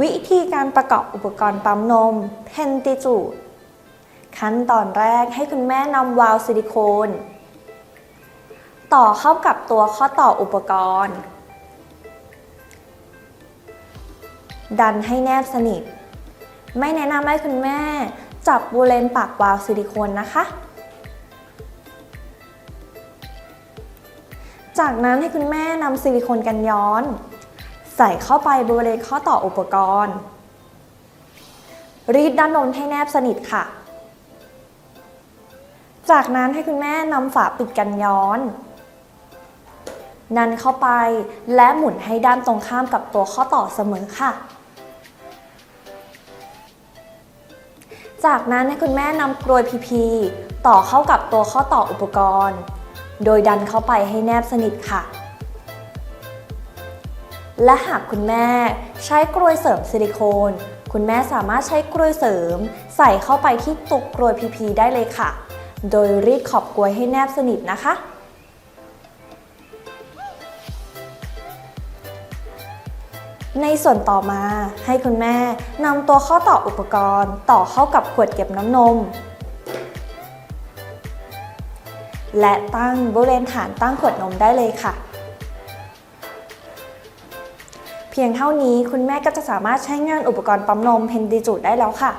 วิธีการประกอบอุปกรณ์ปั๊มนมเพนติจูด ขั้นตอนแรกให้คุณแม่นำวาล์วซิลิโคน ต่อเข้ากับตัวข้อต่ออุปกรณ์ ดันให้แนบสนิท ไม่แนะนำให้คุณแม่จับบริเวณปากวาล์วซิลิโคนนะคะ จากนั้นให้คุณแม่นำซิลิโคนกันย้อน ใส่เข้าไปบริเวณข้อต่ออุปกรณ์ รีดด้านบนให้แนบสนิทค่ะ จากนั้นให้คุณแม่นำฝาปิดกันย้อน นันเข้าไปและหมุนให้ด้านตรงข้ามกับตัวข้อต่อเสมอค่ะ จากนั้นให้คุณแม่นำกรวยพีพีต่อเข้ากับตัวข้อต่ออุปกรณ์ โดยดันเข้าไปให้แนบสนิทค่ะ และหากคุณแม่ใช้กรวยเสริมซิลิโคน คุณแม่สามารถใช้กรวยเสริม ใส่เข้าไปที่ตุกกรวยพีพีได้เลยค่ะ โดยรีดขอบกรวยให้แนบสนิทนะคะ ในส่วนต่อมาให้คุณแม่นำตัวข้อต่ออุปกรณ์ ต่อเข้ากับขวดเก็บน้ำนม และตั้งบริเวณฐานตั้งขวดนมได้เลยค่ะ พียงเท่านี้คุณแม่ก็จะสามารถใช้งานอุปกรณ์ปั๊มนมเพนดิจูดได้แล้วค่ะ